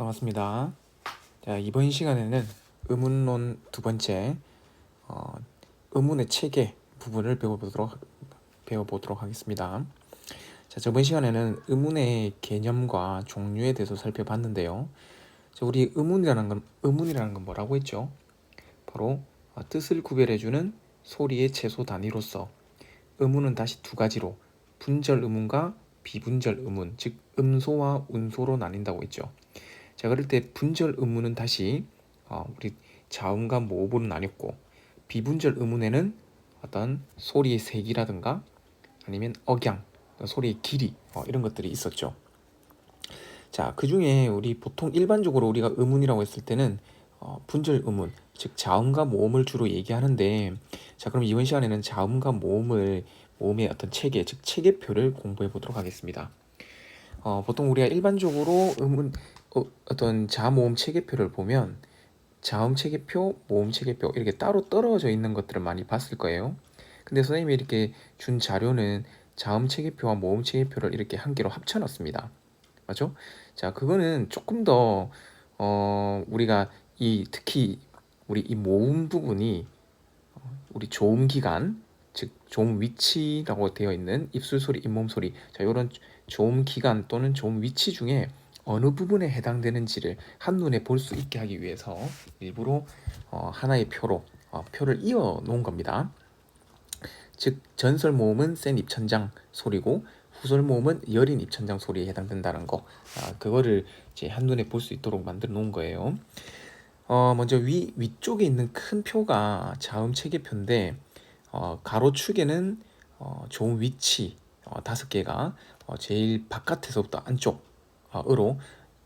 반갑습니다. 자, 이번 시간에는 의문론 두 번째 어, 의문의 체계 부분을 배워보도록 배워보도록 하겠습니다. 자, 저번 시간에는 의문의 개념과 종류에 대해서 살펴봤는데요. 자, 우리 의문이라는 건 의문이라는 건 뭐라고 했죠? 바로 어, 뜻을 구별해주는 소리의 최소 단위로서 의문은 다시 두 가지로 분절 의문과 비분절 의문, 즉 음소와 운소로 나뉜다고 했죠. 자 그럴 때 분절 의문은 다시 어, 우리 자음과 모음으로 나뉘었고 비분절 의문에는 어떤 소리의 색이라든가 아니면 억양, 소리의 길이 어, 이런 것들이 있었죠. 자, 그 중에 우리 보통 일반적으로 우리가 의문이라고 했을 때는 어, 분절 의문, 즉 자음과 모음을 주로 얘기하는데, 자, 그럼 이번 시간에는 자음과 모음을 모음의 어떤 체계, 즉 체계표를 공부해 보도록 하겠습니다. 어, 보통 우리가 일반적으로 의문 어, 어떤 자모음 체계표를 보면 자음 체계표, 모음 체계표 이렇게 따로 떨어져 있는 것들을 많이 봤을 거예요. 근데 선생님이 이렇게 준 자료는 자음 체계표와 모음 체계표를 이렇게 한 개로 합쳐 놨습니다. 맞죠? 자, 그거는 조금 더 어, 우리가 이 특히 우리 이 모음 부분이 어, 우리 조음 기간 즉 조음 위치라고 되어 있는 입술 소리, 잇몸 소리 자 이런 조음 기간 또는 조음 위치 중에 어느 부분에 해당되는지를 한눈에 볼 수 있게 하기 위해서 일부러 어, 하나의 표로 어, 표를 이어 놓은 겁니다. 즉 전설 모음은 센 입천장 소리고 후설 모음은 여린 입천장 소리에 해당된다는 거 아, 그거를 이제 한눈에 볼 수 있도록 만들어 놓은 거예요. 어, 먼저 위 위쪽에 있는 큰 표가 자음 체계표인데 어, 가로축에는 어, 좋은 위치 어, 다섯 개가 어, 제일 바깥에서부터 안쪽 으로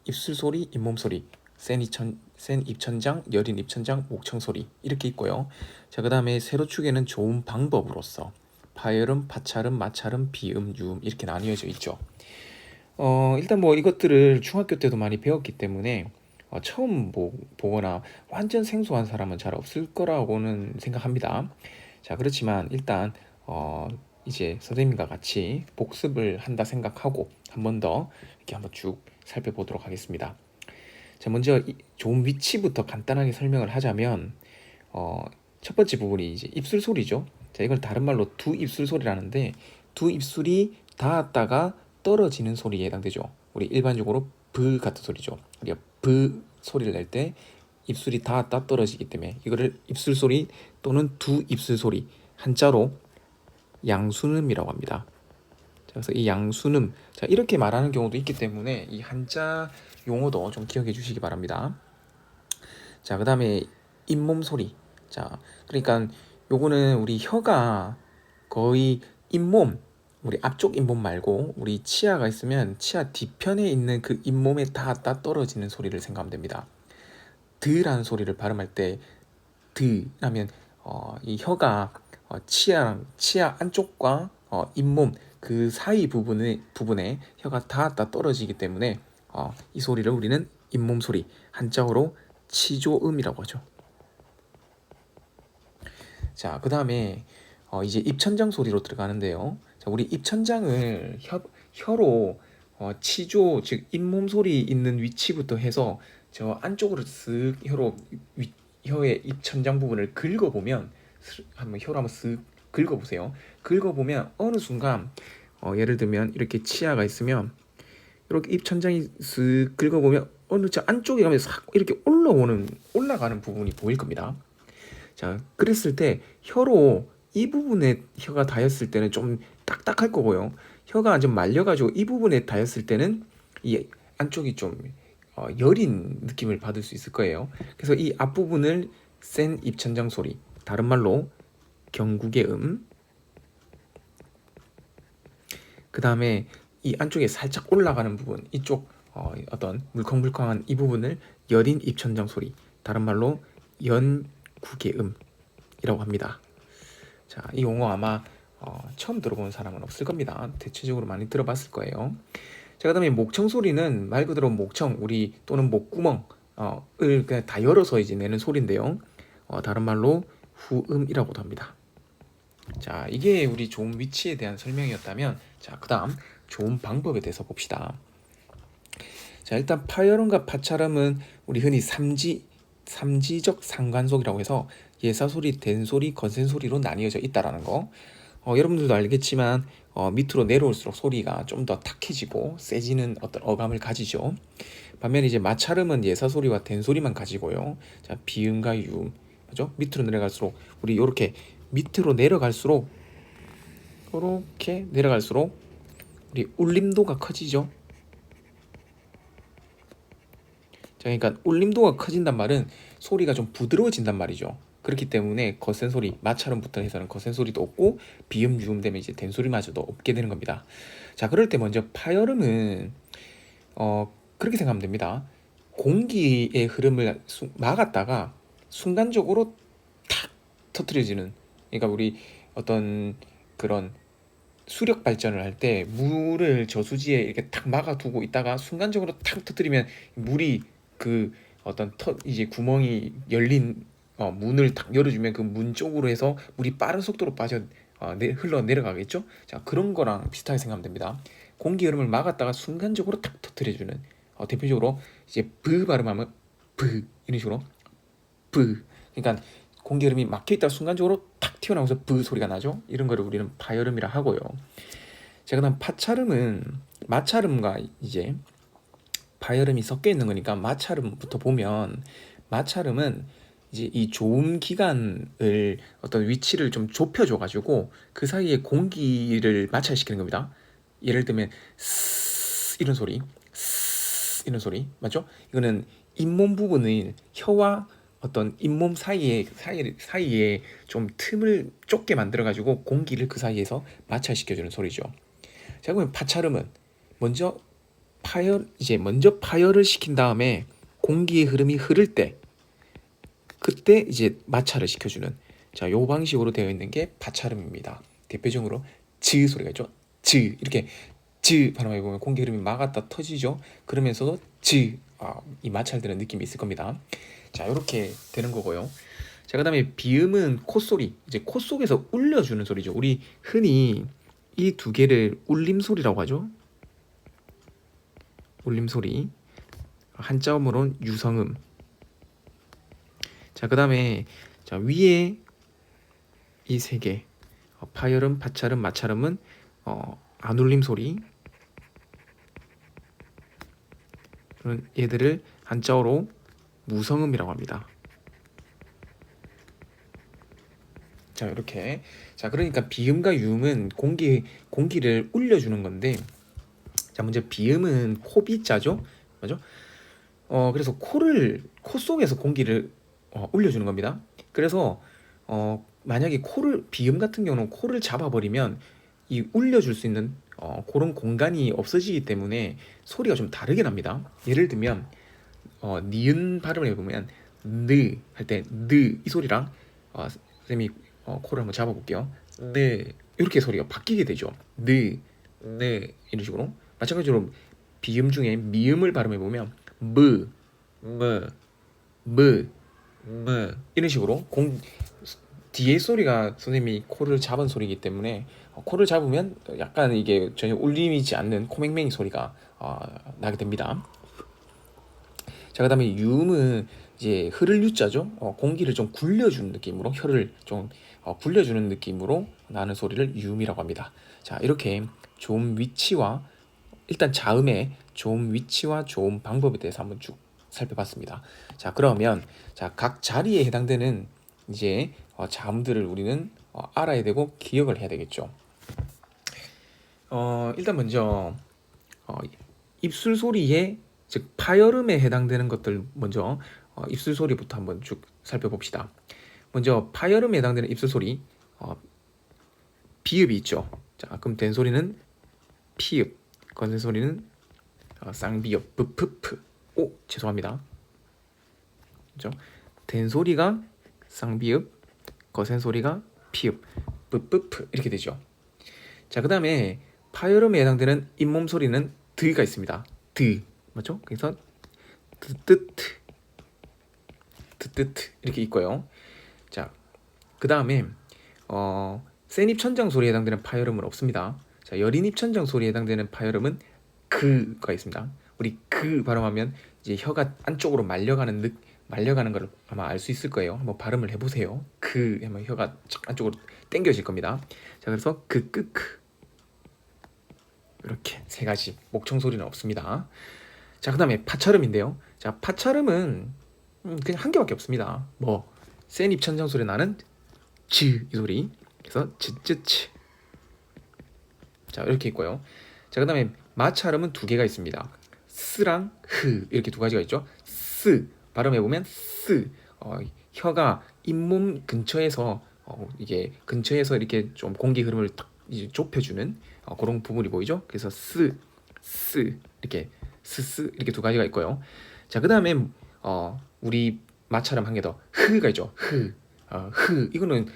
입술 소리, 잇몸 소리, 센 입천 센 입천장, 여린 입천장, 목청 소리 이렇게 있고요. 자, 그 다음에 세로축에는 좋은 방법으로서 파열음, 파찰음, 마찰음, 비음, 유음 이렇게 나뉘어져 있죠. 어, 일단 뭐 이것들을 중학교 때도 많이 배웠기 때문에 어, 처음 보, 보거나 완전 생소한 사람은 잘 없을 거라고는 생각합니다. 자, 그렇지만 일단 어, 이제 선생님과 같이 복습을 한다 생각하고 한 번 더 이렇게 한번 쭉 살펴보도록 하겠습니다. 자, 먼저 좋은 위치부터 간단하게 설명을 하자면 어, 첫 번째 부분이 이제 입술 소리죠. 자, 이걸 다른 말로 두 입술 소리라는데 두 입술이 닿았다가 떨어지는 소리에 해당되죠. 우리 일반적으로 브 같은 소리죠. 우리가 브 소리를 낼 때 입술이 닿았다 떨어지기 때문에 이거를 입술 소리 또는 두 입술 소리 한자로 양순음이라고 합니다. 그래서 이 양순음 자 이렇게 말하는 경우도 있기 때문에 이 한자 용어도 좀 기억해 주시기 바랍니다. 자 그다음에 잇몸 소리 자 그러니까 요거는 우리 혀가 거의 잇몸 우리 앞쪽 잇몸 말고 우리 치아가 있으면 치아 뒤편에 있는 그 잇몸에 닿았다 떨어지는 소리를 생각하면 됩니다. 드라는 소리를 발음할 때 드라면 어, 이 혀가 어, 치아랑 치아 안쪽과 어, 잇몸 그 사이 부분에 부분에 혀가 닿았다 떨어지기 때문에 어, 이 소리를 우리는 잇몸 소리 한자어로 치조음이라고 하죠. 자, 그 다음에 어, 이제 입천장 소리로 들어가는데요. 자, 우리 입천장을 혀, 혀로 어, 치조 즉 잇몸 소리 있는 위치부터 해서 저 안쪽으로 쓱 혀로 위, 혀의 입천장 부분을 긁어 보면 한번 혀로 한번 쓱 긁어보세요. 긁어보면 어느 순간 어, 예를 들면 이렇게 치아가 있으면 이렇게 입 천장이 쓱 긁어보면 어느 저 안쪽에 가면 싹 이렇게 올라오는 올라가는 부분이 보일 겁니다. 자, 그랬을 때 혀로 이 부분에 혀가 닿였을 때는 좀 딱딱할 거고요. 혀가 좀 말려가지고 이 부분에 닿였을 때는 이 안쪽이 좀 어, 여린 느낌을 받을 수 있을 거예요. 그래서 이 앞부분을 센 입천장 소리, 다른 말로 경국의 음. 그 다음에 이 안쪽에 살짝 올라가는 부분, 이쪽 어, 어떤 물컹물컹한 이 부분을 여린 입천장 소리, 다른 말로 연국의 음이라고 합니다. 자, 이 용어 아마 어, 처음 들어본 사람은 없을 겁니다. 대체적으로 많이 들어봤을 거예요. 자, 그다음에 목청 소리는 말 그대로 목청, 우리 또는 목구멍을 그냥 다 열어서 이제 내는 소리인데요. 어, 다른 말로 후음이라고도 합니다. 자, 이게 우리 좋은 위치에 대한 설명이었다면, 자, 그 다음 좋은 방법에 대해서 봅시다. 자 일단 파열음과 파차름은 우리 흔히 삼지 삼지적 상관속이라고 해서 예사 소리, 된 소리, 건센 소리로 나뉘어져 있다라는 거. 어, 여러분들도 알겠지만 어, 밑으로 내려올수록 소리가 좀 더 탁해지고 세지는 어떤 어감을 가지죠. 반면에 이제 마찰음은 예사 소리와 된 소리만 가지고요. 자 비음과 유음, 그죠? 밑으로 내려갈수록 우리 이렇게 밑으로 내려갈수록 이렇게 내려갈수록 우리 울림도가 커지죠. 자, 그러니까 울림도가 커진단 말은 소리가 좀 부드러워진단 말이죠. 그렇기 때문에 거센 소리, 마찰음부터 해서는 거센 소리도 없고 비음, 유음 되면 이제 된 소리마저도 없게 되는 겁니다. 자, 그럴 때 먼저 파열음은 어 그렇게 생각하면 됩니다. 공기의 흐름을 수- 막았다가 순간적으로 탁 터트려지는 그러니까 우리 어떤 그런 수력 발전을 할 때 물을 저수지에 이렇게 탁 막아두고 있다가 순간적으로 탁 터뜨리면 물이 그 어떤 터 이제 구멍이 열린 어, 문을 탁 열어주면 그 문 쪽으로 해서 물이 빠른 속도로 빠져 어, 내, 흘러 내려가겠죠. 자 그런 거랑 비슷하게 생각하면 됩니다. 공기 흐름을 막았다가 순간적으로 탁 터뜨려주는 어, 대표적으로 이제 브 발음하면 브 이런 식으로 브 그러니까 공기 흐름이 막혀 있다 순간적으로 탁 튀어나오면서 브 소리가 나죠. 이런 거를 우리는 파열음이라 하고요. 자 그다음 파찰음은 마찰음과 이제 파열음이 섞여 있는 거니까 마찰음부터 보면 마찰음은 이제 이 조음 기관을 어떤 위치를 좀 좁혀줘 가지고 그 사이에 공기를 마찰시키는 겁니다. 예를 들면 스 이런 소리, 스 이런 소리 맞죠? 이거는 잇몸 부분을 혀와 어떤 잇몸 사이에 사이 사이에 좀 틈을 좁게 만들어 가지고 공기를 그 사이에서 마찰시켜 주는 소리죠. 자 그러면 파찰음은 먼저 파열 이제 먼저 파열을 시킨 다음에 공기의 흐름이 흐를 때 그때 이제 마찰을 시켜 주는 자 요 방식으로 되어 있는 게 파찰음입니다. 대표적으로 즈 소리가 있죠. 즈 이렇게 즈 발음해 보면 공기 흐름이 막았다 터지죠. 그러면서도 즈 아, 이 마찰되는 느낌이 있을 겁니다. 자 이렇게 되는 거고요. 자 그다음에 비음은 콧소리 이제 콧 속에서 울려주는 소리죠. 우리 흔히 이 두 개를 울림 소리라고 하죠. 울림 소리 한자음으로는 유성음. 자 그다음에 자 위에 이 세개 어, 파열음, 파찰음, 마찰음은 어, 안울림 소리. 그런 얘들을 한자어로 무성음이라고 합니다. 자 이렇게 자 그러니까 비음과 유음은 공기 공기를 울려주는 건데 자 먼저 비음은 코비자죠 맞죠? 어 그래서 코를 코 속에서 공기를 어, 울려주는 겁니다. 그래서 어 만약에 코를 비음 같은 경우는 코를 잡아버리면 이 울려줄 수 있는 어, 그런 공간이 없어지기 때문에 소리가 좀 다르게 납니다. 예를 들면 어, 니은 발음을 해보면 느 할 때 느 이 소리랑 어, 선생님이 어, 코를 한번 잡아볼게요. 네 이렇게 소리가 바뀌게 되죠. 네, 네 이런 식으로 마찬가지로 비음 중에 미음을 발음해 보면 무, 무, 무, 무 이런 식으로 공 뒤에 소리가 선생님이 코를 잡은 소리이기 때문에 어, 코를 잡으면 약간 이게 전혀 울림이지 않는 코맹맹이 소리가 어, 나게 됩니다. 자 그 다음에 유음은 이제 흐를 유자죠. 어, 공기를 좀 굴려주는 느낌으로 혀를 좀 어, 굴려주는 느낌으로 나는 소리를 유음이라고 합니다. 자 이렇게 좋은 위치와 일단 자음의 좋은 위치와 좋은 방법에 대해서 한번 쭉 살펴봤습니다. 자 그러면 자 각 자리에 해당되는 이제 어, 자음들을 우리는 어, 알아야 되고 기억을 해야 되겠죠. 어 일단 먼저 어, 입술 소리에 즉 파열음에 해당되는 것들 먼저 어, 입술 소리부터 한번 쭉 살펴봅시다. 먼저 파열음에 해당되는 입술 소리 어, 비읍이 있죠. 자 그럼 된 소리는 피읍, 건센 소리는 어, 쌍비읍, 브프프. 오 죄송합니다. 그죠? 된 소리가 쌍비읍, 거센 소리가 피읍, 뿌뿌프 이렇게 되죠. 자, 그 다음에 파열음에 해당되는 잇몸 소리는 드가 있습니다. 드 맞죠? 그래서 드뜨트, 드뜨트 이렇게 있고요. 자, 그 다음에 어, 센 입천장 소리에 해당되는 파열음은 없습니다. 자, 여린 입천장 소리에 해당되는 파열음은 그가 있습니다. 우리 그그 발음하면 이제 혀가 안쪽으로 말려가는 느 말려가는 걸 아마 알 수 있을 거예요. 한번 발음을 해보세요. 그 하면 혀가 쫙 안쪽으로 당겨질 겁니다. 자 그래서 그 끄 크 이렇게 세 가지 목청 소리는 없습니다. 자 그 다음에 파철음인데요. 자 파철음은 음, 그냥 한 개밖에 없습니다. 뭐 센 입천장 소리 나는 즈이 소리. 그래서 즈즈츠. 자 이렇게 있고요. 자 그 다음에 마찰음은 두 개가 있습니다. 스랑 흐 이렇게 두 가지가 있죠. 스 발음해 보면 스 어, 혀가 잇몸 근처에서 어, 이게 근처에서 이렇게 좀 공기 흐름을 탁 좁혀주는 어, 그런 부분이 보이죠. 그래서 스, 스 이렇게 스스 이렇게 두 가지가 있고요. 자 그 다음에 어, 우리 마찰음 한개 더 흐가 있죠. 흐, 어, 흐 이거는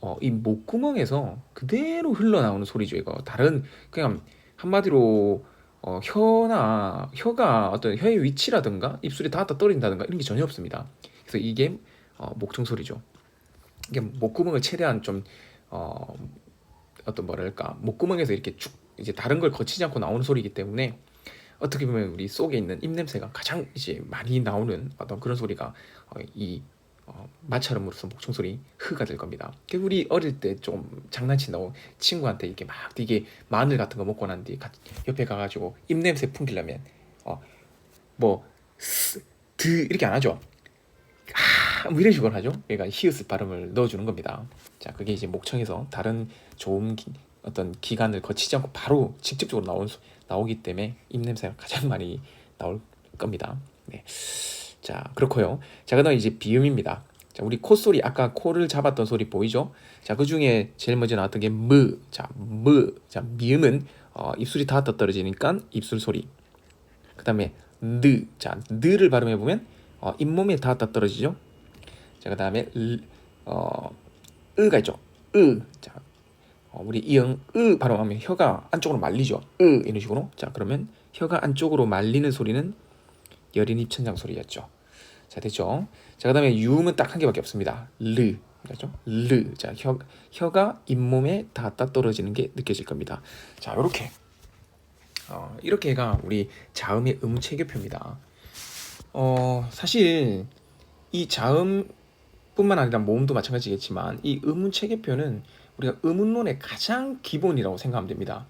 어, 이 목구멍에서 그대로 흘러나오는 소리죠. 이거 다른 그냥 한마디로 어, 혀나 혀가 어떤 혀의 위치라든가 입술이 닿았다 떨어진다든가 이런 게 전혀 없습니다. 그래서 이게 어, 목청 소리죠. 이게 목구멍을 최대한 좀 어, 어떤 뭐랄까 목구멍에서 이렇게 쭉 이제 다른 걸 거치지 않고 나오는 소리이기 때문에 어떻게 보면 우리 속에 있는 입 냄새가 가장 이제 많이 나오는 어떤 그런 소리가 어, 이 어, 마찰음으로서 목청 소리 흐가 될 겁니다. 그 우리 어릴 때 좀 장난친다고 친구한테 이렇게 막 되게 마늘 같은 거 먹고 난 가- 옆에 가가지고 입 냄새 풍기려면 어뭐드 이렇게 안 하죠. 아, 뭐 이런 식으로 하죠. 그러니까 히읗 발음을 넣어주는 겁니다. 자, 그게 이제 목청에서 다른 좋은 기, 어떤 기관을 거치지 않고 바로 직접적으로 나온 소- 나오기 때문에 입 냄새가 가장 많이 나올 겁니다. 네. 자, 그렇고요. 자, 그다음에 이제 비음입니다. 자, 우리 콧소리 아까 코를 잡았던 소리 보이죠? 자, 그 중에 제일 먼저 나왔던 게 무. 자, 무. 자, 미음은 어, 입술이 닿았다 떨어지니까 입술 소리. 그다음에 느. 자, 느를 발음해 보면 어, 잇몸에 닿았다 떨어지죠? 자, 그다음에 을, 어, 으가 있죠. 으. 자, 어, 우리 이응 으 발음하면 혀가 안쪽으로 말리죠. 으 이런 식으로. 자, 그러면 혀가 안쪽으로 말리는 소리는 여린 입천장 소리였죠. 자, 됐죠? 자, 그다음에 유음은 딱 한 개밖에 없습니다. 르. 그렇죠? 르. 자, 혀 혀가 잇몸에 닿았다 떨어지는 게 느껴질 겁니다. 자, 요렇게 어, 이렇게가 우리 자음의 음 체계표입니다. 어, 사실 이 자음뿐만 아니라 모음도 마찬가지겠지만 이 음운 체계표는 우리가 음운론의 가장 기본이라고 생각하면 됩니다.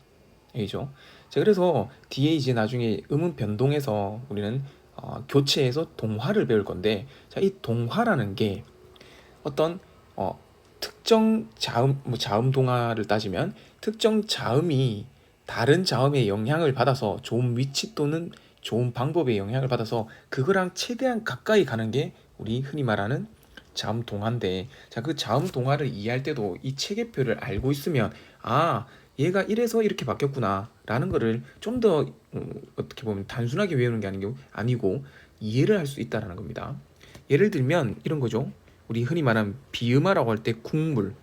알죠? 자, 그래서 뒤에 이제 나중에 음운 변동에서 우리는 어, 교체해서 동화를 배울 건데, 자, 이 동화라는 게 어떤 어, 특정 자음, 뭐 자음 동화를 따지면 특정 자음이 다른 자음의 영향을 받아서 좋은 위치 또는 좋은 방법의 영향을 받아서 그거랑 최대한 가까이 가는 게 우리 흔히 말하는 자음 동화인데 자 그 자음 동화를 이해할 때도 이 체계표를 알고 있으면 아 얘가 이래서 이렇게 바뀌었구나 라는 거를 좀 더 어떻게 보면 단순하게 외우는 게 아니고 아니고 이해를 할 수 있다라는 겁니다. 예를 들면 이런 거죠. 우리 흔히 말하는 비음화라고 할 때 국물.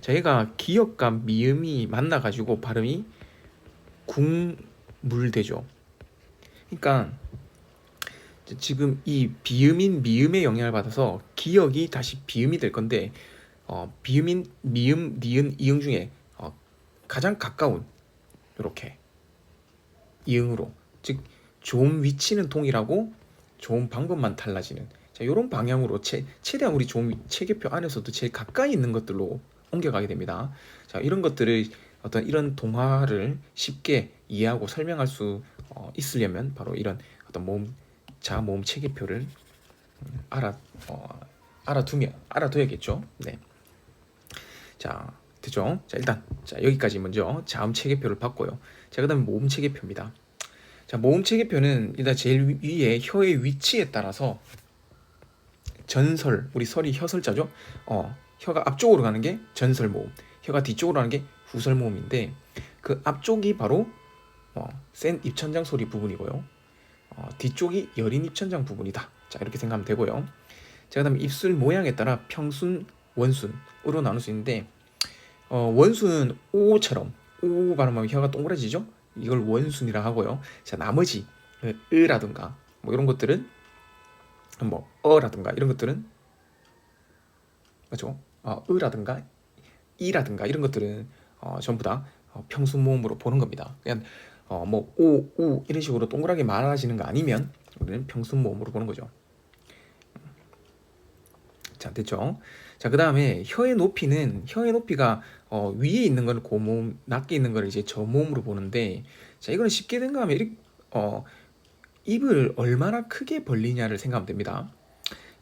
자, 얘가 기역과 미음이 만나 가지고 발음이 국물 되죠. 그러니까 지금 이 비음인 미음의 영향을 받아서 기역이 다시 비음이 될 건데 어, 비음인 미음, 니은, 이응 중에 어, 가장 가까운 이렇게 이응으로 즉 좋은 위치는 동일하고 좋은 방법만 달라지는 자 이런 방향으로 최, 최대한 우리 좋은 위- 체계표 안에서도 제일 가까이 있는 것들로 옮겨가게 됩니다. 자 이런 것들을 어떤 이런 동화를 쉽게 이해하고 설명할 수 어, 있으려면 바로 이런 어떤 모음 자 모음 체계표를 음, 알아 어, 알아두면 알아둬야겠죠. 네. 자 됐죠? 자 일단 자 여기까지 먼저 자음 체계표를 봤고요. 자 그다음에 모음 체계표입니다. 자 모음 체계표는 일단 제일 위- 위에 혀의 위치에 따라서 전설 우리 설이 혀설자죠. 어 혀가 앞쪽으로 가는 게 전설 모음, 혀가 뒤쪽으로 가는 게 후설 모음인데 그 앞쪽이 바로 어, 센 입천장 소리 부분이고요. 어, 뒤쪽이 여린 입천장 부분이다. 자 이렇게 생각하면 되고요. 자 그다음에 입술 모양에 따라 평순, 원순으로 나눌 수 있는데 어, 원순은 오처럼 오 발음하면 혀가 동그라지죠. 이걸 원순이라 하고요. 자 나머지 그 으라든가 뭐 이런 것들은 뭐 어라든가 이런 것들은 그렇죠. 어, 으라든가 이라든가 이런 것들은 어, 전부 다 어, 평순 모음으로 보는 겁니다. 그냥 어, 뭐 오, 우 이런 식으로 동그랗게 말아지는 거 아니면 우리는 평순 모음으로 보는 거죠. 자, 됐죠? 자, 그 다음에 혀의 높이는 혀의 높이가 어, 위에 있는 거는 고모음, 낮게 있는 거를 이제 저모음으로 보는데 자, 이거는 쉽게 생각하면 이렇게 어, 입을 얼마나 크게 벌리냐를 생각하면 됩니다.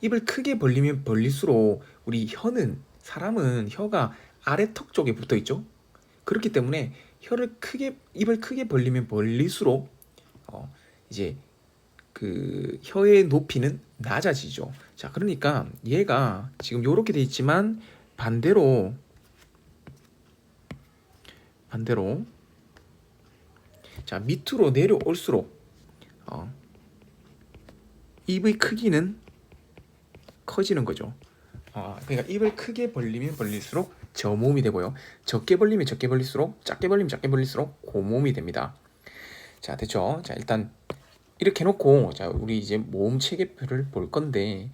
입을 크게 벌리면 벌릴수록 우리 혀는 사람은 혀가 아래 턱 쪽에 붙어 있죠. 그렇기 때문에 혀를 크게 입을 크게 벌리면 벌릴수록 어, 이제 그 혀의 높이는 낮아지죠. 자, 그러니까 얘가 지금 이렇게 돼 있지만 반대로 반대로 자 밑으로 내려올수록 어, 입의 크기는 커지는 거죠. 아, 그러니까 입을 크게 벌리면 벌릴수록 저모음이 되고요. 적게 벌리면 적게 벌릴수록 작게 벌리면 작게 벌릴수록 고모음이 됩니다. 자, 됐죠? 자, 일단 이렇게 해놓고 자, 우리 이제 모음 체계표를 볼 건데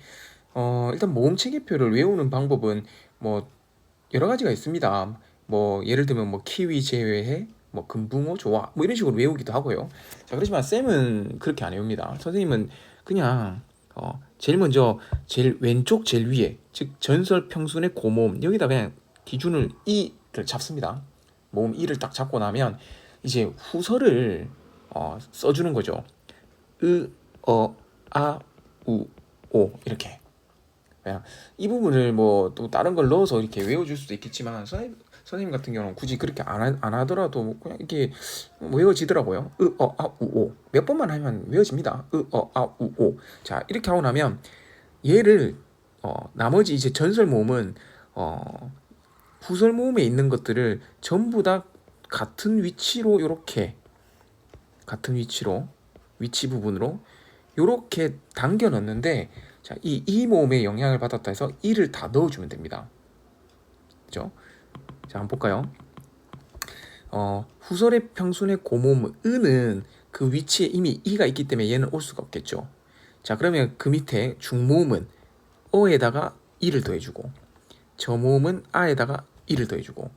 어, 일단 모음 체계표를 외우는 방법은 뭐 여러 가지가 있습니다. 뭐 예를 들면 뭐 키위 제외해 뭐 금붕어 좋아 뭐 이런 식으로 외우기도 하고요. 자, 그렇지만 쌤은 그렇게 안 외웁니다. 선생님은 그냥 어, 제일 먼저 제일 왼쪽 제일 위에 즉 전설 평순의 고모음 여기다 그냥 기준을 이를 잡습니다. 모음 이를 딱 잡고 나면 이제 후설을 어, 써주는 거죠. 으, 어, 아, 우, 오 이렇게. 이 부분을 뭐 또 다른 걸 넣어서 이렇게 외워줄 수도 있겠지만 선생님, 선생님 같은 경우는 굳이 그렇게 안, 하, 안 하더라도 그냥 이렇게 외워지더라고요. 으, 어, 아, 우, 오. 몇 번만 하면 외워집니다. 으, 어, 아, 우, 오. 자, 이렇게 하고 나면 얘를 어, 나머지 이제 전설 모음은 어, 후설 모음에 있는 것들을 전부 다 같은 위치로 이렇게 같은 위치로 위치 부분으로 이렇게 당겨 넣는데 자, 이, 이 모음에 영향을 받았다 해서 이를 다 넣어 주면 됩니다. 그죠? 자, 한번 볼까요? 어, 후설의 평순의 고모음 은은 그 위치에 이미 이가 있기 때문에 얘는 올 수가 없겠죠. 자, 그러면 그 밑에 중모음은 어에다가 이를 더해 주고 저모음은 아에다가 이를 더해주고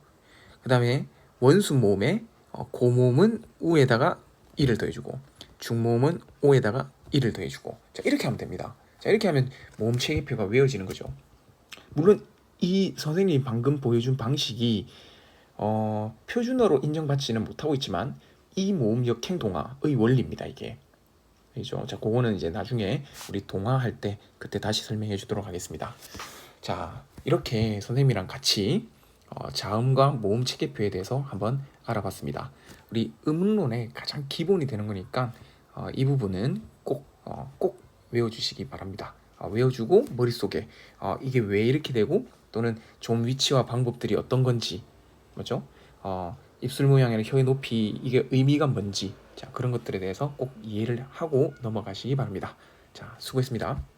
그 다음에 원수 모음에 어, 고모음은 우에다가 이를 더해주고 중모음은 오에다가 이를 더해주고 자 이렇게 하면 됩니다. 자 이렇게 하면 모음 체계표가 외워지는 거죠. 물론 이 선생님이 방금 보여준 방식이 어, 표준어로 인정받지는 못하고 있지만 이 모음 역 행 동화의 원리입니다 이게. 그죠? 자, 그거는 이제 나중에 우리 동화할 때 그때 다시 설명해 주도록 하겠습니다. 자, 이렇게 선생님이랑 같이 어, 자음과 모음 체계표에 대해서 한번 알아봤습니다. 우리 음론의 가장 기본이 되는 거니까 어, 이 부분은 꼭, 어, 꼭 외워주시기 바랍니다. 어, 외워주고 머릿속에 어, 이게 왜 이렇게 되고 또는 좀 위치와 방법들이 어떤 건지 뭐죠? 어, 입술 모양이나 혀의 높이 이게 의미가 뭔지 자 그런 것들에 대해서 꼭 이해를 하고 넘어가시기 바랍니다. 자 수고했습니다.